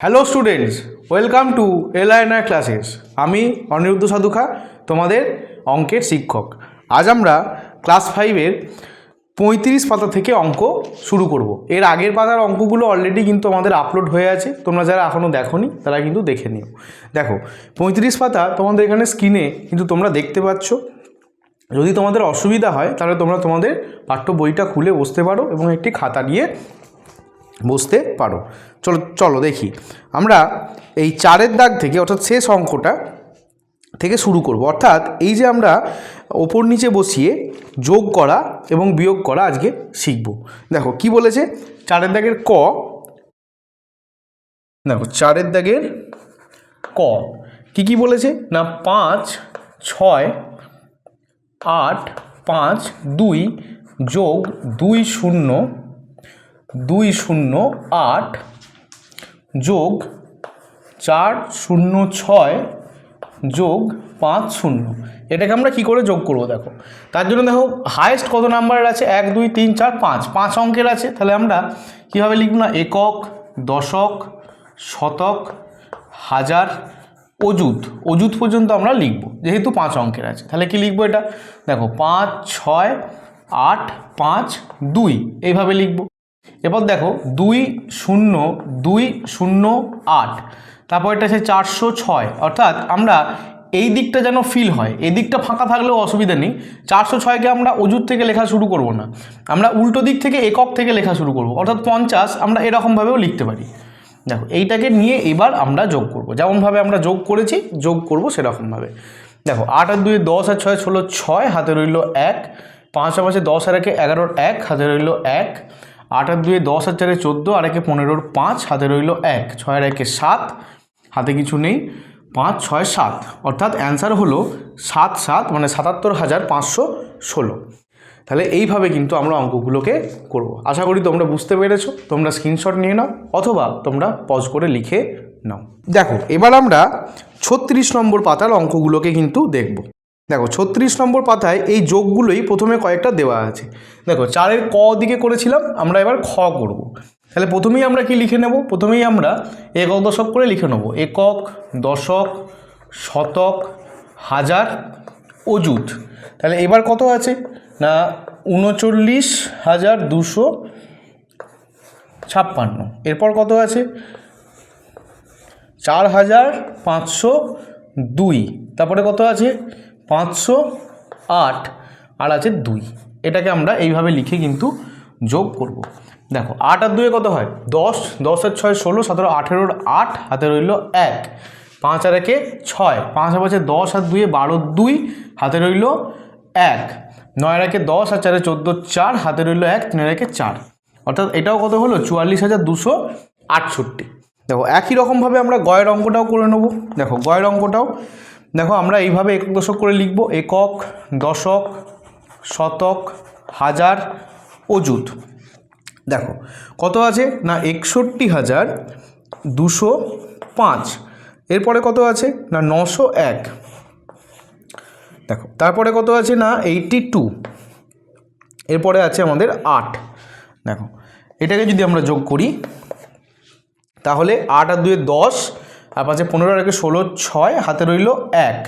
Hello students welcome to LINR classes আমি অনিরুদ্ধ সাধুখা, তোমাদের অঙ্কের শিক্ষক। আজ আমরা ক্লাস ফাইভের পঁয়ত্রিশ পাতা থেকে অঙ্ক শুরু করব। এর আগের পাতার অঙ্কগুলো অলরেডি কিন্তু আমাদের আপলোড হয়ে আছে। তোমরা যারা এখনও দেখোনি, তারা কিন্তু দেখে নিও। দেখো, পঁয়ত্রিশ পাতা তোমাদের এখানে স্ক্রিনে কিন্তু তোমরা দেখতে পাচ্ছ। যদি তোমাদের অসুবিধা হয়, তাহলে তোমরা তোমাদের পাঠ্য বইটা খুলে বসতে পারো এবং একটি খাতা নিয়ে বসতে পারো। চলো চলো দেখি। আমরা এই চারের দাগ থেকে, অর্থাৎ শেষ অঙ্কটা থেকে শুরু করব। অর্থাৎ এই যে আমরা ওপর নিচে বসিয়ে যোগ করা এবং বিয়োগ করা আজকে শিখব। দেখো, কি বলেছে? চারের দাগের ক দেখো, চারের দাগের ক। কি কি বলেছে? না, পাঁচ, ছয়, আট, পাঁচ, দুই যোগ দুই শূন্য দুই শূন্য আট যোগ চার শূন্য ছয় যোগ পাঁচ শূন্য। এটাকে আমরা কি করে যোগ করব দেখো? তার জন্য দেখো হায়েস্ট কত নাম্বারের আছে? এক, দুই, তিন, চার, পাঁচ। পাঁচ অঙ্কের আছে। তাহলে আমরা কীভাবে লিখব না? একক, দশক, শতক, হাজার, অযুত। অযুত পর্যন্ত আমরা লিখব, যেহেতু পাঁচ অঙ্কের আছে। তাহলে কি লিখব এটা? দেখো, পাঁচ, ছয়, আট, পাঁচ, দুই। এইভাবে লিখব। এবার দেখো দুই শূন্য দুই শূন্য আট। তারপর এটা আছে চারশো ছয়। অর্থাৎ আমরা এই দিকটা যেন ফিল হয়, এই দিকটা ফাঁকা থাকলেও অসুবিধা নেই। চারশো ছয়কে আমরা অজুর থেকে লেখা শুরু করব না। আমরা উল্টো দিক থেকে একক থেকে লেখা শুরু করব। অর্থাৎ পঞ্চাশ আমরা এরকমভাবেও লিখতে পারি। দেখো, এইটাকে নিয়ে এবার আমরা যোগ করব। যেমনভাবে আমরা যোগ করেছি, যোগ করব সেরকমভাবে দেখো, আট আর দুই দশ আর ছয় ষোলো ছয়, হাতে রইল এক। পাঁচ পাঁচে দশ আর একে এগারোর এক, হাতে রইল এক। আট আর দুয়ে দশ আর চারে চোদ্দ, আর একে পনেরোর পাঁচ, হাতে রইল এক ছয় আর একে সাত, হাতে কিছু নেই, পাঁচ, ছয়, সাত। অর্থাৎ অ্যান্সার হলো সাত সাত মানে সাতাত্তর হাজার পাঁচশো ষোলো। তাহলে এইভাবে কিন্তু আমরা অঙ্কগুলোকে করব। আশা করি তোমরা বুঝতে পেরেছ, তোমরা স্ক্রিনশট নিয়ে নাও, অথবা তোমরা পজ করে লিখে নাও। দেখো, এবার আমরা ছত্রিশ নম্বর পাতার অঙ্কগুলোকে কিন্তু দেখব। দেখো, ছত্রিশ নম্বর পাতায় এই যোগগুলোই প্রথমে কয়েকটা দেওয়া আছে। দেখো, চারের ক দিকে করেছিলাম, আমরা এবার খ করব। তাহলে প্রথমেই আমরা কি লিখে নেব? প্রথমেই আমরা একক দশক করে লিখে নেব। একক, দশক, শতক, হাজার, অযুত। তাহলে এবার কত আছে? না, উনচল্লিশ হাজার দুশো ছাপ্পান্ন। এরপর কত আছে? চার হাজার পাঁচশো দুই। তারপরে কত আছে? পাঁচশো আট, আর আছে দুই। এটাকে আমরা এইভাবে লিখে কিন্তু যোগ করব। দেখো, আট আর দুয়ে কত হয়? দশ দশ আর ছয় ষোলো, সতেরো, আঠেরোর আট, হাতে রইল এক। পাঁচ আর একে ছয়, পাঁচ আর পাঁচে দশ আর দুয়ে বারো দুই, হাতে রইল এক। নয় একে দশ আর চারে চোদ্দ চার, হাতে রইল এক তিনের একে চার। অর্থাৎ এটাও কত হলো? চুয়াল্লিশ হাজার দুশো আটষট্টি। দেখো, একই রকমভাবে আমরা গয়ের অঙ্কটাও করে নেব। দেখো, গয়ের অঙ্কটাও দেখো, আমরা এইভাবে একক দশক করে লিখব। একক, দশক, শতক, হাজার, অযুত। দেখো, কত আছে? না, একষট্টি হাজার দুশো পাঁচ। এরপরে কত আছে? না, নশো এক। দেখো, তারপরে কত আছে? না এইটি টু এরপরে আছে আমাদের আট। দেখো, এটাকে যদি আমরা যোগ করি, তাহলে আট আর দুয়ে দশ আর পাঁচে পনেরো আর একে ষোলো ছয়, হাতে রইল এক।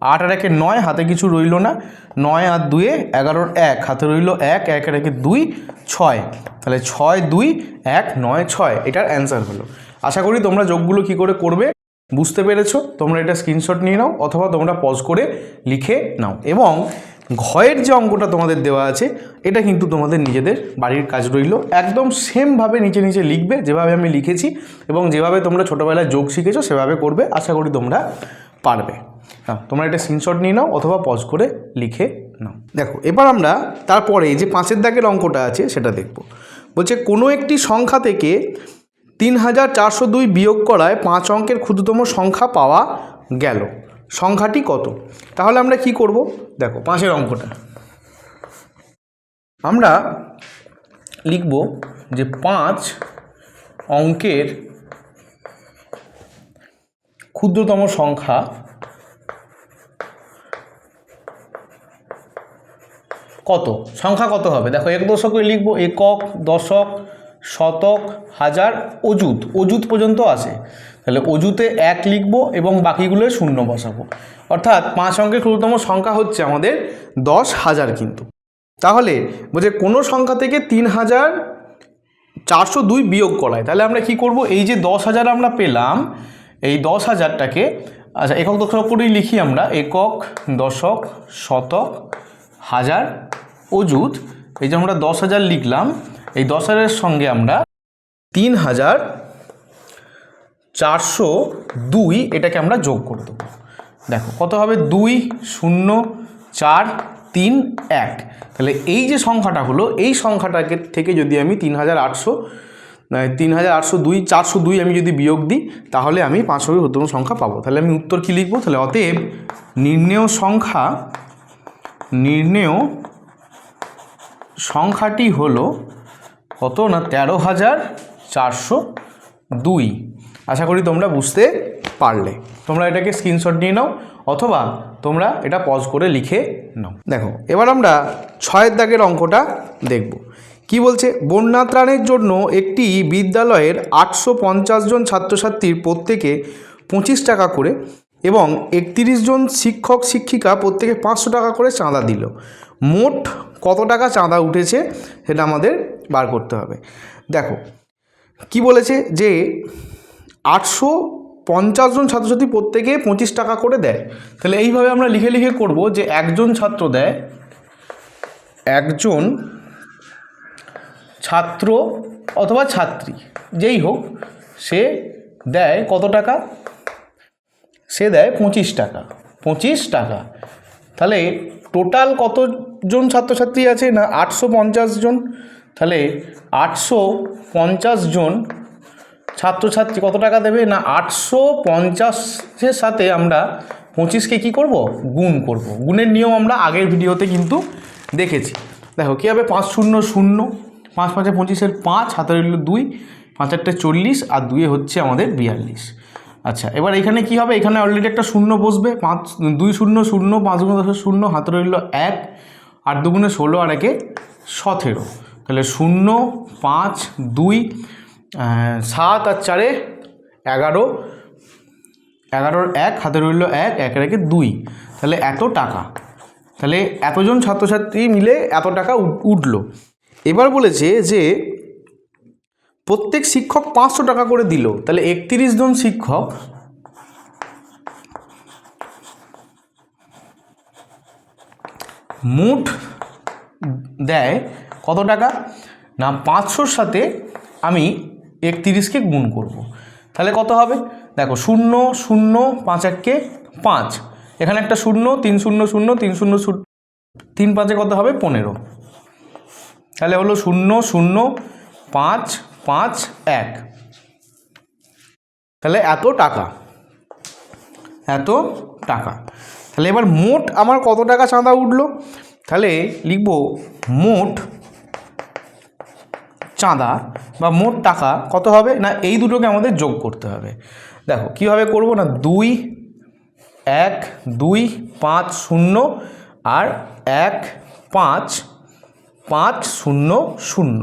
আট আর একে নয়, হাতে কিছু রইল না। নয় আর দুয়ে এগারোর এক, হাতে রইল এক এক আর একে দুই, ছয়। তাহলে ছয়, দুই, এক, নয়, ছয়, এটার অ্যান্সার হলো। আশা করি তোমরা যোগগুলো কি করে করবে বুঝতে পেরেছ। তোমরা এটা স্ক্রিনশট নিয়ে নাও অথবা তোমরা পজ করে লিখে নাও। এবং ঘয়ের যে অঙ্কটা তোমাদের দেওয়া আছে, এটা কিন্তু তোমাদের নিজেদের বাড়ির কাজ রইল। একদম সেমভাবে নিচে নিচে লিখবে, যেভাবে আমি লিখেছি এবং যেভাবে তোমরা ছোটোবেলায় যোগ শিখেছো, সেভাবে করবে। আশা করি তোমরা পারবে। হ্যাঁ তোমরা এটা স্ক্রিনশট নিয়ে নাও অথবা পজ করে লিখে নাও। দেখো, এবার আমরা তারপরে যে পাঁচের দাগের অঙ্কটা আছে, সেটা দেখব। বলছে, কোনো একটি সংখ্যা থেকে তিন হাজার চারশো দুই বিয়োগ করায় পাঁচ অঙ্কের ক্ষুদ্রতম সংখ্যা পাওয়া গেল। সংখ্যাটি কত? তাহলে আমরা কি করব? দেখো, পাঁচের অঙ্কটা। আমরা লিখব যে পাঁচ অঙ্কের ক্ষুদ্রতম সংখ্যা কত? সংখ্যা কত হবে? দেখো, এক দশকে লিখব একক, দশক, শতক, হাজার, অযুত। অযুত পর্যন্ত আসে তাহলে অজুতে এক লিখব এবং বাকিগুলো শূন্য বসাবো। অর্থাৎ পাঁচ অঙ্কের ক্ষুদ্রতম সংখ্যা হচ্ছে আমাদের দশ হাজার কিন্তু। তাহলে বলছে কোনো সংখ্যা থেকে তিন হাজার চারশো দুই বিয়োগ করায়। তাহলে আমরা কি করব? এই যে দশ হাজার আমরা পেলাম, এই দশ হাজারটাকে আচ্ছা একক দশক করেই লিখি আমরা, একক, দশক, শতক, হাজার, অযুত। এই যে আমরা দশ হাজার লিখলাম, এই দশ হাজারের সঙ্গে আমরা তিন হাজার চারশো দুই এটাকে আমরা যোগ করে দেবো। দেখো, কত হবে? দুই, শূন্য, চার, তিন, এক। তাহলে এই যে সংখ্যাটা হলো, এই সংখ্যাটাকে থেকে যদি আমি তিন হাজার আটশো তিন হাজার আটশো দুই, চারশো দুই আমি যদি বিয়োগ দিই, তাহলে আমি পাঁচশো ক্ষুদ্রতম সংখ্যা পাবো। তাহলে আমি উত্তর কী লিখব? তাহলে অতএব নির্ণেয় সংখ্যা, নির্ণেয় সংখ্যাটি হলো কত না তেরো হাজার চারশো দুই। আশা করি তোমরা বুঝতে পারলে। তোমরা এটাকে স্ক্রিনশট নিয়ে নাও, অথবা তোমরা এটা পজ করে লিখে নাও। দেখো, এবার আমরা ছয়ের দাগের অঙ্কটা দেখব। কি বলছে? বন্যা ত্রাণের জন্য একটি বিদ্যালয়ের আটশো পঞ্চাশ জন ছাত্রছাত্রীর প্রত্যেকে পঁচিশ টাকা করে এবং একত্রিশ জন শিক্ষক শিক্ষিকা প্রত্যেকে পাঁচশো টাকা করে চাঁদা দিল। মোট কত টাকা চাঁদা উঠেছে সেটা আমাদের বার করতে হবে। দেখো কি বলেছে? যে আটশো পঞ্চাশ জন ছাত্রছাত্রী প্রত্যেকে পঁচিশ টাকা করে দেয়। তাহলে এইভাবে আমরা লিখে লিখে করব যে একজন ছাত্র দেয়, একজন ছাত্র অথবা ছাত্রী, যেই হোক, সে দেয় কত টাকা? সে দেয় পঁচিশ টাকা পঁচিশ টাকা। তাহলে টোটাল কতজন ছাত্রছাত্রী আছে না আটশো পঞ্চাশ জন? তাহলে আটশো পঞ্চাশ জন ছাত্রছাত্রী কত টাকা দেবে? না, আটশো পঞ্চাশের সাথে আমরা পঁচিশকে কী করব? গুণ করব। গুণের নিয়ম আমরা আগের ভিডিওতে কিন্তু দেখেছি। দেখো, কী হবে? পাঁচ শূন্য শূন্য। পাঁচ পাঁচে পঁচিশের পাঁচ হাতে রইল দুই পাঁচ আটটা চল্লিশ, আর দুয়ে হচ্ছে আমাদের বিয়াল্লিশ। আচ্ছা এবার এখানে কি হবে? এখানে অলরেডি একটা শূন্য বসবে। পাঁচ, দুই শূন্য শূন্য, পাঁচ গুণ দশ শূন্য হাতে রইল এক, আট দুগুণে ষোলো, আর একে সতেরো। তাহলে শূন্য, পাঁচ, দুই সাত আর চারে এগারো। এগারোর এক, হাতে রইল এক এক রেখে দুই। তাহলে এত টাকা। তাহলে এতজন ছাত্রছাত্রী মিলে এত টাকা উঠ- উঠল। এবার বলেছে যে প্রত্যেক শিক্ষক পাঁচশো টাকা করে দিল। তাহলে একত্রিশ জন শিক্ষক মোট দেয় কত টাকা? না, পাঁচশোর সাথে আমি একত্রিশকে গুণ করব। তাহলে কত হবে? দেখো, শূন্য শূন্য, পাঁচ এককে পাঁচ। এখানে একটা শূন্য, তিন শূন্য শূন্য, তিন শূন্য তিন পাঁচে কত হবে? পনেরো। তাহলে হলো শূন্য শূন্য, পাঁচ পাঁচ, এক। তাহলে এত টাকা। এত টাকা। তাহলে এবার মোট আমার কত টাকা চাঁদা উঠল? তাহলে লিখব মোট চাঁদা বা মোট টাকা কত হবে? না, এই দুটোকে আমাদের যোগ করতে হবে। দেখো, কীভাবে করব না? দুই, এক, দুই, পাঁচ, শূন্য আর এক, পাঁচ পাঁচ, শূন্য শূন্য।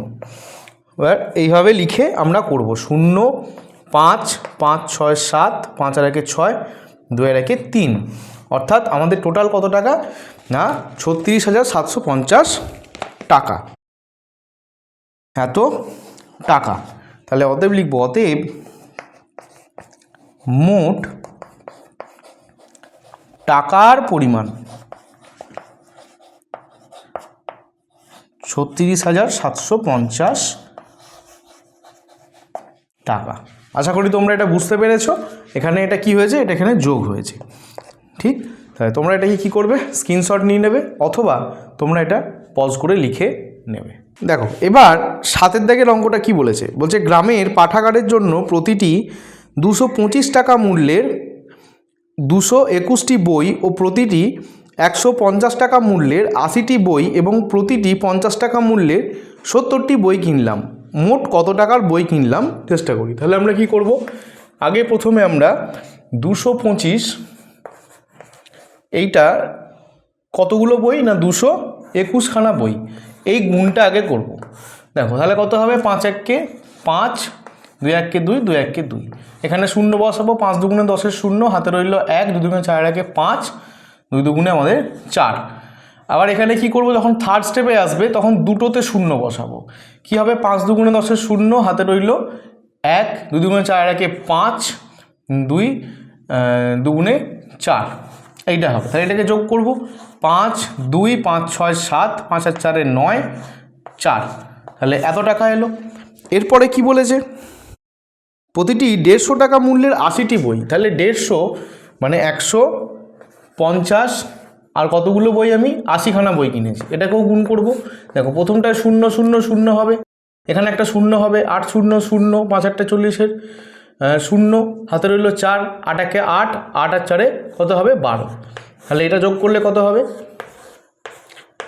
এবার এইভাবে লিখে আমরা করব। শূন্য, পাঁচ পাঁচ, ছয়, সাত, পাঁচ আর একে ছয়, দুই আর একে তিন। অর্থাৎ আমাদের টোটাল কত টাকা? না, ছত্রিশ হাজার সাতশো পঞ্চাশ টাকা। এত টাকা। তাহলে অতএব লিখব, অতএব মোট টাকার পরিমাণ ছত্রিশ হাজার সাতশো পঞ্চাশ টাকা। আশা করি তোমরা এটা বুঝতে পেরেছ। এখানে এটা কি হয়েছে? এটা এখানে যোগ হয়েছে। ঠিক? তাহলে তোমরা এটাকে কি করবে? স্ক্রিনশট নিয়ে নেবে, অথবা তোমরা এটা পজ করে লিখে নেবে। দেখো, এবার সাতের দাগের অঙ্কটা কি বলেছে? বলছে গ্রামের পাঠাগারের জন্য প্রতিটি দুশো পঁচিশ টাকা মূল্যের দুশো একুশটি বই ও প্রতিটি একশো পঞ্চাশ টাকা মূল্যের আশিটি বই এবং প্রতিটি পঞ্চাশ টাকা মূল্যের সত্তরটি বই কিনলাম। মোট কত টাকার বই কিনলাম? চেষ্টা করি। তাহলে আমরা কি করব? আগে প্রথমে আমরা দুশো পঁচিশ, এইটা কতগুলো বই না দুশো একুশখানা বই? এই গুণটা আগে করব। দেখো, তাহলে কত হবে? পাঁচ এককে পাঁচ, দুই এককে দুই দুই এককে দুই। এখানে শূন্য বসাবো, পাঁচ দুগুণে দশের শূন্য, হাতে রইল এক, দুই দুগুণে চার একে পাঁচ, দুই দুগুণে আমাদের চার। আবার এখানে কি করব? যখন থার্ড স্টেপে আসবে, তখন দুটোতে শূন্য বসাবো। কি হবে? পাঁচ দুগুণে দশের শূন্য, হাতে রইল এক, দুই দুগুণে চার একে পাঁচ, দুই দুগুণে চার। এইটা হবে। তাহলে এটাকে যোগ করব। পাঁচ, দুই, পাঁচ, ছয়, সাত, পাঁচ আর চারে নয়, চার। তাহলে এত টাকা এলো। এরপরে কি বলেছে? প্রতিটি দেড়শো টাকা মূল্যের আশিটি বই। তাহলে দেড়শো মানে একশো পঞ্চাশ আর কতগুলো বই আমি? আশিখানা বই কিনেছি। এটাকেও গুণ করব। দেখো প্রথমটায় শূন্য শূন্য শূন্য হবে। এখানে একটা শূন্য হবে, আট, শূন্য শূন্য, পাঁচ, আটটা চল্লিশের শূন্য। হাতে রইল চার, আট, একে আট আট আর চারে কত হবে? বারো। তাহলে এটা যোগ করলে কত হবে?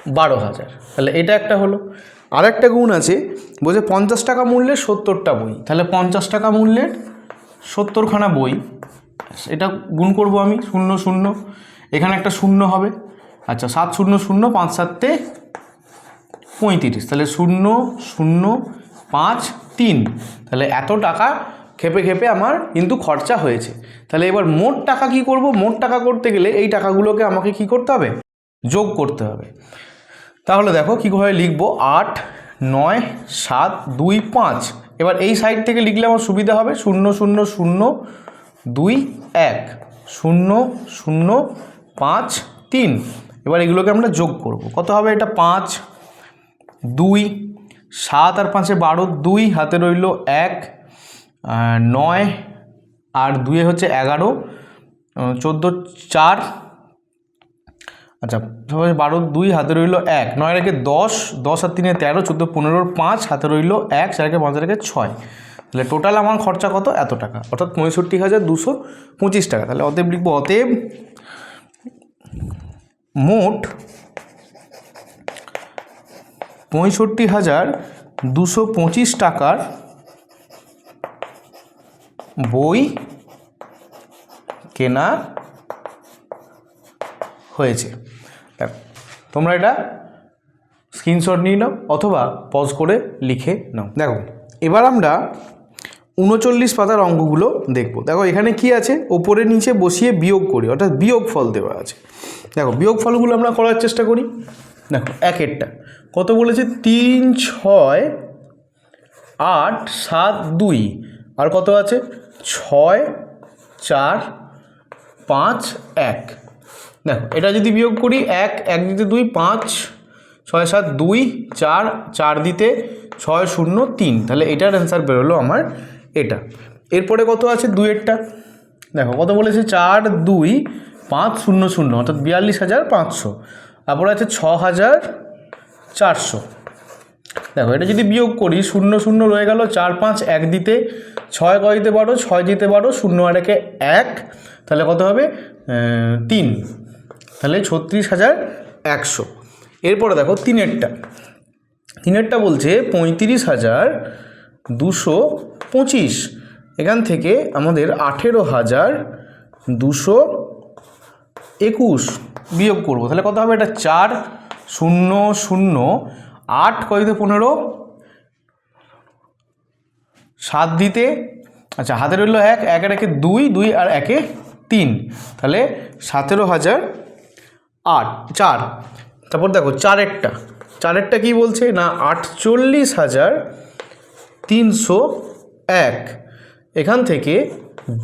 বারো হাজার। তাহলে এটা একটা হলো। আর একটা গুণ আছে, বলছে পঞ্চাশ টাকা মূল্যের সত্তরটা বই। তাহলে পঞ্চাশ টাকা মূল্যের সত্তরখানা বই। এটা গুণ করব আমি, শূন্য শূন্য। এখানে একটা শূন্য হবে। আচ্ছা সাত শূন্য শূন্য, পাঁচ সাতে পঁয়ত্রিশ। তাহলে শূন্য শূন্য, পাঁচ তিন। তাহলে এত টাকা খেপে খেপে আমার কিন্তু খরচা হয়েছে। তাহলে এবার মোট টাকা কি করব? মোট টাকা করতে গেলে এই টাকাগুলোকে আমাকে কি করতে হবে? যোগ করতে হবে। তাহলে দেখো কীভাবে লিখব? আট, নয়, সাত, দুই, পাঁচ। এবার এই সাইড থেকে লিখলে আমার সুবিধা হবে। শূন্য শূন্য শূন্য, দুই, এক। শূন্য শূন্য, পাঁচ, তিন। এবার এগুলোকে আমরা যোগ করব। কত হবে এটা? পাঁচ, দুই, সাত আর পাঁচে বারো, দুই। হাতে রইল এক নয় আর দুয়ে হচ্ছে এগারো চোদ্দ, চার আচ্ছা সবাই বারো, দুই, হাতে রইল এক, নয় রেখে দশ দশ আর তিনে তেরো, চোদ্দ, পনেরোর পাঁচ, হাতে রইল এক, চার রেখে পাঁচ রেখে ছয়। তাহলে টোটাল আমার খরচা কত? এত টাকা। অর্থাৎ পঁয়ষট্টি হাজার দুশো পঁচিশ টাকা। তাহলে অতএব লিখব অতএব মোট পঁয়ষট্টি হাজার দুশো পঁচিশ টাকার বই কেনা হয়েছে। দেখো, তোমরা এটা স্ক্রিনশট নিয়ে নাও অথবা পজ করে লিখে নাও। দেখো, এবার আমরা উনচল্লিশ পাতার অঙ্কগুলো দেখব। দেখো, এখানে কি আছে? ওপরে নিচে বসিয়ে বিয়োগ করি, অর্থাৎ বিয়োগ ফল দেওয়া আছে। দেখো বিয়োগ ফলগুলো আমরা করার চেষ্টা করি। দেখো একেরটা কত বলেছে? তিন, ছয়, আট, সাত, দুই। আর কত আছে? ছয়, চার, পাঁচ, এক। দেখো, এটা যদি বিয়োগ করি, এক এক দিতে দুই, পাঁচ, ছয়, সাত, দুই, চার চার দিতে ছয়, শূন্য, তিন। তাহলে এটার অ্যান্সার বেরোলো আমার এটা। এরপরে কত আছে? দুইয়েরটা। দেখো, কত বলেছে? চার, দুই, পাঁচ, শূন্য শূন্য, অর্থাৎ বিয়াল্লিশ হাজার পাঁচশো। তারপরে আছে ছ হাজার চারশো। দেখো, এটা যদি বিয়োগ করি, শূন্য শূন্য রয়ে গেল, চার পাঁচ এক দিতে, ছয় কয় দিতে পারো ছয় দিতে পারো শূন্য আর একে এক, তাহলে কত হবে? তিন। তাহলে ছত্রিশ হাজার একশো। এরপরে দেখো, তিনেরটা। তিনেরটা বলছে, পঁয়ত্রিশ হাজার দুশো পঁচিশ। এখান থেকে আমাদের আঠেরো হাজার দুশো একুশ বিয়োগ করব। তাহলে কত হবে? এটা চার, শূন্য শূন্য আট কয়তে পনেরো? সাত দিতে? আচ্ছা হাতে রইল এক এক আর একে দুই দুই আর একে তিন। তাহলে সতেরো হাজার আট, চার। তারপর দেখো, চারেরটা। চারেরটা কি বলছে? না, আটচল্লিশ হাজার তিনশো এক। এখান থেকে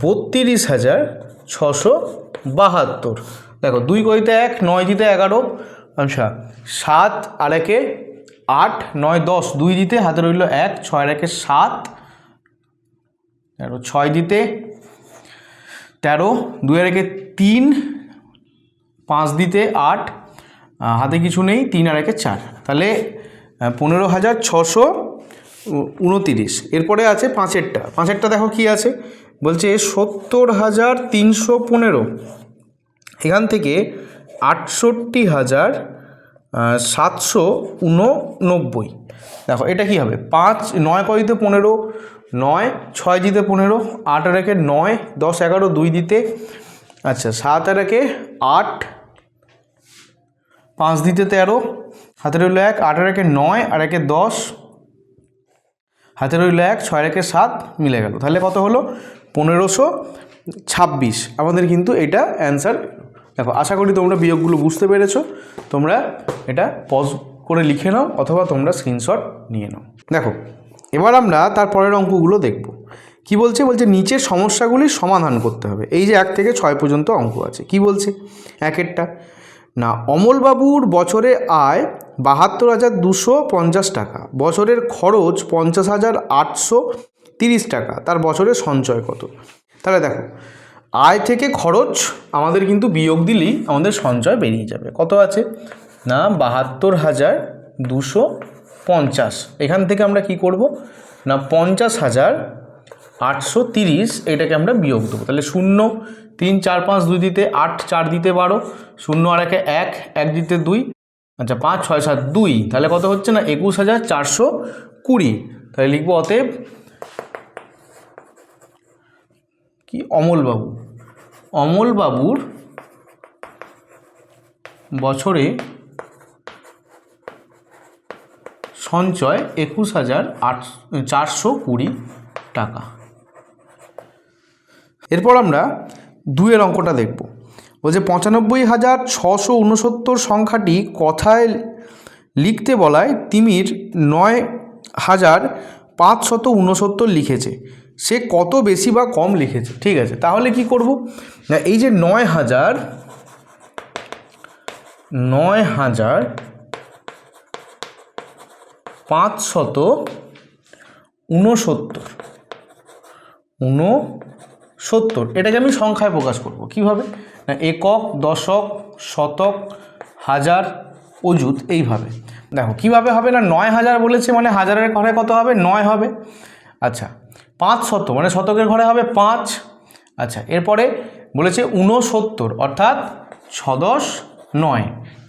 বত্রিশ হাজার ছশো বাহাত্তর। দেখো, দুই কইতে এক, নয় দিতে এগারো। আচ্ছা সাত আর একে আট, নয়, দশ, দুই দিতে হাতে রইল এক, ছয়, একে সাত, তেরো, ছয় দিতে তেরো, দুই, একে তিন, পাঁচ দিতে আট হাতে কিছু নেই, তিন, আর একে চার। তাহলে পনেরো হাজার ছশো উনতিরিশ। এরপরে আছে পাঁচেরটা। পাঁচেরটা দেখো কি আছে। বলছে সত্তর হাজার তিনশো পনেরো। এখান থেকে আটষট্টি হাজার সাতশো উননব্বই। দেখো, এটা কি হবে? পাঁচ, নয় কয় দিতে পনেরো? নয়, ছয় দিতে পনেরো? আট আর একে নয়, দশ, এগারো, দুই দিতে? আচ্ছা সাত আর একে আট, পাঁচ দিতে তেরো হাতে রইল এক, আট আর একে নয়, আর একে দশ হাতে রইল এক, ছয় রেখে সাত মিলে গেল। তাহলে কত হলো? পনেরোশো ছাব্বিশ। আমাদের কিন্তু এটা অ্যান্সার দেখো, আশা করি তোমরা বিয়োগগুলো বুঝতে পেরেছ। তোমরা এটা পজ করে লিখে নাও অথবা তোমরা স্ক্রিনশট নিয়ে নাও। দেখো, এবার আমরা তার পরের অঙ্কগুলো দেখব। কি বলছে? বলছে নিচের সমস্যাগুলির সমাধান করতে হবে। এই যে এক থেকে ছয় পর্যন্ত অঙ্ক আছে। কি বলছে? একেরটা। না, অমলবাবুর বছরে আয় বাহাত্তর হাজার দুশো পঞ্চাশ টাকা। বছরের খরচ পঞ্চাশ হাজার আটশো তিরিশ টাকা। তার বছরের সঞ্চয় কত? তাহলে দেখো আয় থেকে খরচ আমাদের কিন্তু বিয়োগ দিলেই আমাদের সঞ্চয় বেরিয়ে যাবে। কত আছে? না, বাহাত্তর হাজার দুশো পঞ্চাশ। এখান থেকে আমরা কি করব? না, পঞ্চাশ হাজার আটশো তিরিশ এটাকে আমরা বিয়োগ দেবো। তাহলে শূন্য, তিন, চার, পাঁচ, দুই দিতে আট, চার দিতে বারো, শূন্য আর একে এক এক দিতে দুই। আচ্ছা পাঁচ, ছয়, সাত, দুই। তাহলে কত হচ্ছে না? একুশ হাজার চারশো কুড়ি। তাহলে লিখব অতএব কি? অমলবাবু। অমলবাবুর বছরে সঞ্চয় একুশ হাজার আট, চারশো কুড়ি টাকা। এরপর আমরা দুয়ের অঙ্কটা দেখব। বলছে পঁচানব্বই হাজার ছশো উনসত্তর সংখ্যাটি কথায় লিখতে বলায় তিমির নয় হাজার পাঁচশত উনসত্তর লিখেছে। সে কত বেশি বা কম লিখেছে, ঠিক আছে? তাহলে কি করব? না, এই যে নয় হাজার নয় হাজার পাঁচশত উনসত্তর উনসত্তর এটাকে আমি সংখ্যায় প্রকাশ করব। কীভাবে? না, একক, দশক, শতক, হাজার, অযুত, এইভাবে। দেখো, কীভাবে হবে না? নয় হাজার বলেছে মানে হাজারের ঘরে কত হবে? নয় হবে। আচ্ছা পাঁচ শত মানে শতকের ঘরে হবে পাঁচ। আচ্ছা এরপরে বলেছে ঊনসত্তর, অর্থাৎ ছদশ নয়।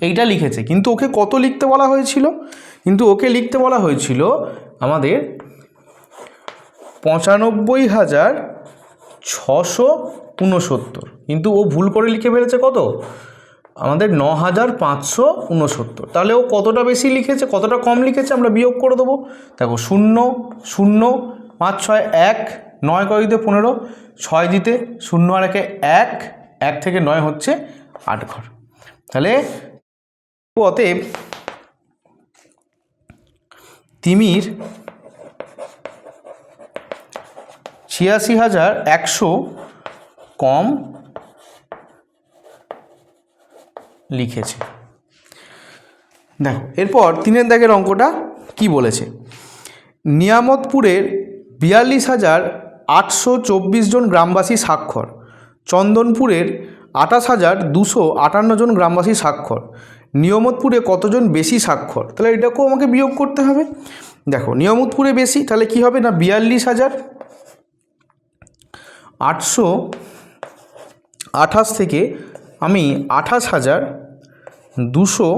এইটা লিখেছে, কিন্তু ওকে কত লিখতে বলা হয়েছিল? কিন্তু ওকে লিখতে বলা হয়েছিল আমাদের পঁচানব্বই হাজার ছশো উনসত্তর কিন্তু ও ভুল করে লিখে ফেলেছে কত? আমাদের ন হাজার পাঁচশো উনসত্তর তাহলে ও কতটা বেশি লিখেছে, কতটা কম লিখেছে আমরা বিয়োগ করে দেবো? দেখো, শূন্য শূন্য পাঁচ ছয় এক, নয় কয় দিতে পনেরো, ছয় দিতে শূন্য আর একে এক এক থেকে নয় হচ্ছে আট ঘর। তাহলে অতএব তিমির ছিয়াশি হাজার একশো কম লিখেছে। দেখো, এরপর তিনের দাগের অঙ্কটা কি বলেছে? নিয়ামতপুরের বিয়াল্লিশ হাজার আটশো চব্বিশ জন গ্রামবাসী স্বাক্ষর। চন্দনপুরের আঠাশ হাজার দুশো আটান্ন জন গ্রামবাসী স্বাক্ষর। নিয়মতপুরে কতজন বেশি স্বাক্ষর? তাহলে এটাকেও আমাকে বিয়োগ করতে হবে। দেখো, নিয়মতপুরে বেশি, তাহলে কি হবে না? বিয়াল্লিশ হাজার আটশো আঠাশ থেকে আমি আঠাশ হাজার দুশো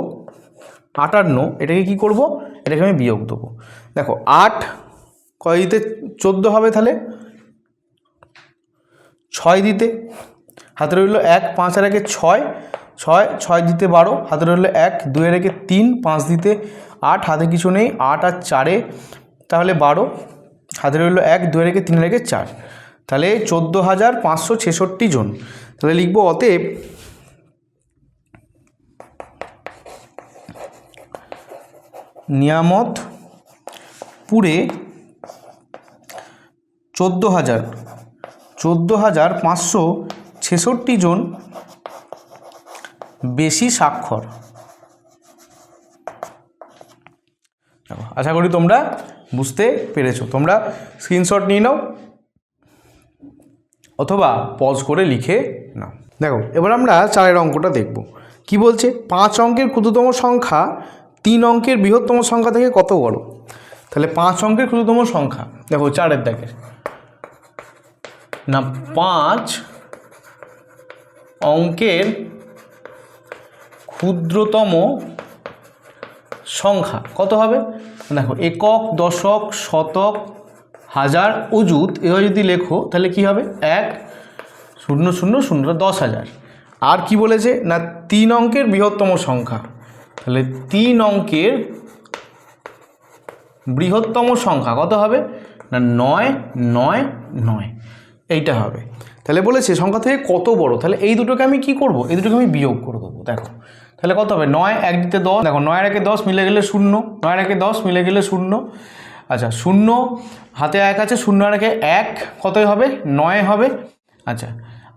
আটান্ন, এটাকে কি করব? এটাকে আমি বিয়োগ দেবো। দেখো, আট কয় দিতে চোদ্দ হবে তাহলে? ছয় দিতে। হাতে রইল এক, পাঁচ আর একে ছয়। ছয় ছয় দিতে বারো। হাতে রইল এক দুয়ের একে তিন, পাঁচ দিতে আট। হাতে কিছু নেই, আট আর চারে তাহলে বারো। হাতে রইল এক দুয়ের একে তিন রেখে চার। তাহলে চোদ্দ হাজার পাঁচশো ছেষট্টি জন। তাহলে লিখব অতএব নিয়ামত পুরে চোদ্দ হাজার চোদ্দ হাজার পাঁচশো ছেষট্টি জন বেশি স্বাক্ষর। আশা করি তোমরা বুঝতে পেরেছ। তোমরা স্ক্রিনশট নিয়ে নাও অথবা পজ করে লিখে নাও। দেখো, এবার আমরা চারের অঙ্কটা দেখব। কি বলছে? পাঁচ অঙ্কের ক্ষুদ্রতম সংখ্যা তিন অঙ্কের বৃহত্তম সংখ্যা থেকে কত বড়? তাহলে পাঁচ অঙ্কের ক্ষুদ্রতম সংখ্যা, দেখো চারের দাগের না, পাঁচ অঙ্কের ক্ষুদ্রতম সংখ্যা, কত হবে? দেখো, একক, দশক, শতক, হাজার, অযুত, এভাবে যদি লেখো, তাহলে কি হবে? এক, শূন্য শূন্য শূন্য দশ হাজার। আর কি বলেছে? না, তিন অঙ্কের বৃহত্তম সংখ্যা। তাহলে তিন অঙ্কের বৃহত্তম সংখ্যা, কত হবে? না, নয় নয় নয়। এইটা হবে। তাহলে বলেছে, সংখ্যা থেকে কত বড়? তাহলে এই দুটোকে আমি কি করব? এই দুটোকে আমি বিয়োগ করে দেবো, দেখো। তাহলে কত হবে? নয়, এক দিতে দশ। দেখো নয়ের একে দশ মিলে গেলে শূন্য। নয়ের একে দশ মিলে গেলে শূন্য। আচ্ছা শূন্য, হাতে এক আছে, শূন্য আর একে কতই হবে? নয় হবে। আচ্ছা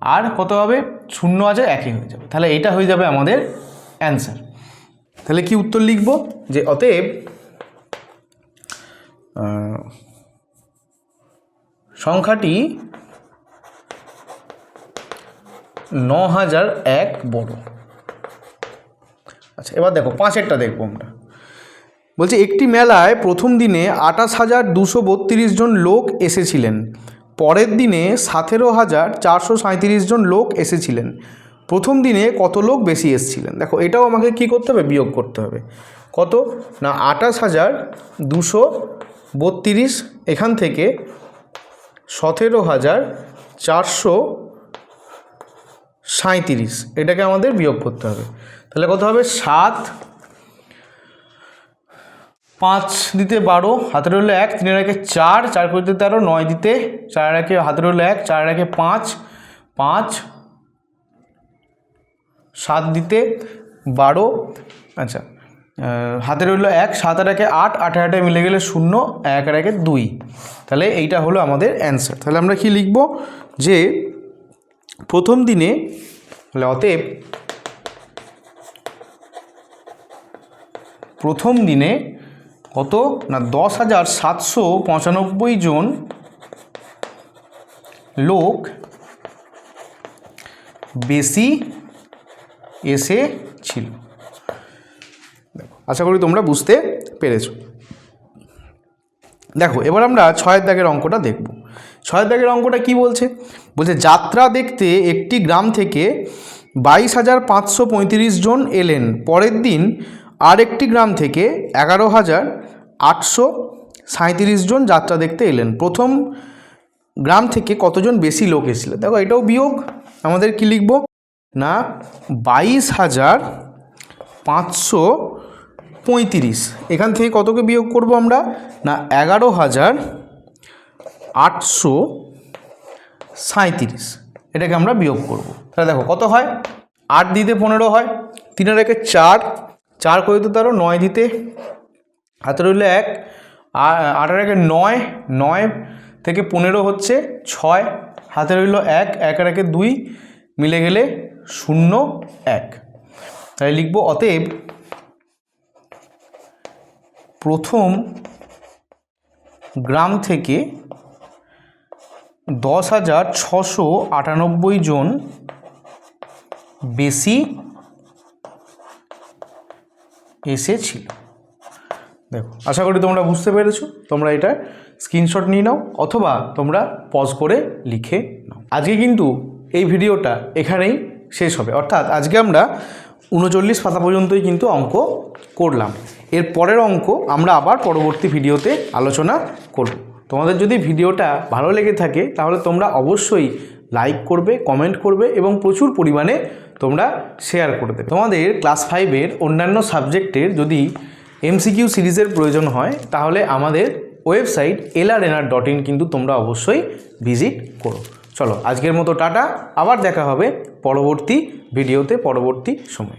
আর কত হবে? শূন্য আছে, একই হয়ে যাবে। তাহলে এটা হয়ে যাবে আমাদের অ্যান্সার তাহলে কি উত্তর লিখব? যে অতএব সংখ্যাটি ন হাজার এক বড়। আচ্ছা এবার দেখো, পাঁচেরটা দেখব আমরা। বলছে, একটি মেলায় প্রথম দিনে আঠাশ হাজার দুশো বত্রিশ জন লোক এসেছিলেন, পরের দিনে সতেরো হাজার চারশো সাঁত্রিশ জন লোক এসেছিলেন। প্রথম দিনে কত লোক বেশি এসেছিলেন? দেখো, এটাও আমাকে কি করতে হবে? বিয়োগ করতে হবে। কত? না, আঠাশ হাজার দুশো বত্রিশ, এখান থেকে সতেরো হাজার চারশো সাঁত্রিশ এটাকে আমাদের বিয়োগ করতে হবে। তাহলে কত হবে? সাত। পাঁচ দিতে বারো, হাতের হলো এক, তিনের একে চার চার করে দিতে তেরো, নয় দিতে চার একে, হাতের হলো এক, চার একে পাঁচ পাঁচ। সাত দিতে বারো। আচ্ছা আহ, হাতের হলো এক সাত আর একে আট আট আটে মিলে গেলে শূন্য এক আর একে দুই। তাহলে এইটা হলো আমাদের অ্যান্সার তাহলে আমরা কি লিখব? যে প্রথম দিনে তাহলে অতএব প্রথম দিনে কত? না দশ হাজার সাতশো পঁচানব্বই জন লোক বেশি এসেছিল। আশা করি তোমরা বুঝতে পেরেছ। দেখো, এবার আমরা ছয়ের দাগের অঙ্কটা দেখব। ছয়ের দাগের অঙ্কটা কি বলছে? বলছে, যাত্রা দেখতে একটি গ্রাম থেকে বাইশ হাজার পাঁচশো পঁয়ত্রিশ জন এলেন। পরের দিন আরেকটি গ্রাম থেকে এগারো হাজার আটশো সাঁত্রিশ জন যাত্রা দেখতে এলেন। প্রথম গ্রাম থেকে কতজন বেশি লোক এসেছিলেন দেখো, এটাও বিয়োগ। আমাদের কি লিখব? না, বাইশ হাজার পাঁচশো পঁয়ত্রিশ। এখান থেকে কতকে বিয়োগ করব আমরা? না, এগারো হাজার আটশো সাঁত্রিশ এটাকে আমরা বিয়োগ করব। তাহলে দেখো, কত হয়? আট দিতে পনেরো হয়। তিনের একে চার। চার করে দিতে তারও নয় দিতে হাতে রইল এক। আর আটের একে নয় নয় থেকে পনেরো হচ্ছে ছয়। হাতে রইল এক, একের একে দুই, মিলে গেলে শূন্য এক। তাই লিখব, অতএব প্রথম গ্রাম থেকে দশ হাজার ছশো আটানব্বই জন বেশি এসেছিল। দেখো, আশা করি তোমরা বুঝতে পেরেছ। তোমরা এটা স্ক্রিনশট নিয়ে নাও, অথবা তোমরা পজ করে লিখে নাও। আজকে কিন্তু এই ভিডিওটা এখানেই শেষ হবে। অর্থাৎ আজকে আমরা উনচল্লিশ পাতা পর্যন্তই কিন্তু অঙ্ক করলাম। এর পরের অঙ্ক আমরা আবার পরবর্তী ভিডিওতে আলোচনা করব। তোমাদের যদি ভিডিওটা ভালো লেগে থাকে, তাহলে তোমরা অবশ্যই লাইক করবে, কমেন্ট করবে এবং প্রচুর পরিমাণে তোমরা শেয়ার করে দেবে তোমাদের ক্লাস ফাইভের অন্যান্য সাবজেক্টের যদি এমসিকিউ সিরিজের প্রয়োজন হয়, তাহলে আমাদের ওয়েবসাইট এলআরএনআর ডট ইন কিন্তু তোমরা অবশ্যই ভিজিট করো। চলো, আজকের মতো টাটা। আবার দেখা হবে পরবর্তী ভিডিওতে, পরবর্তী সময়।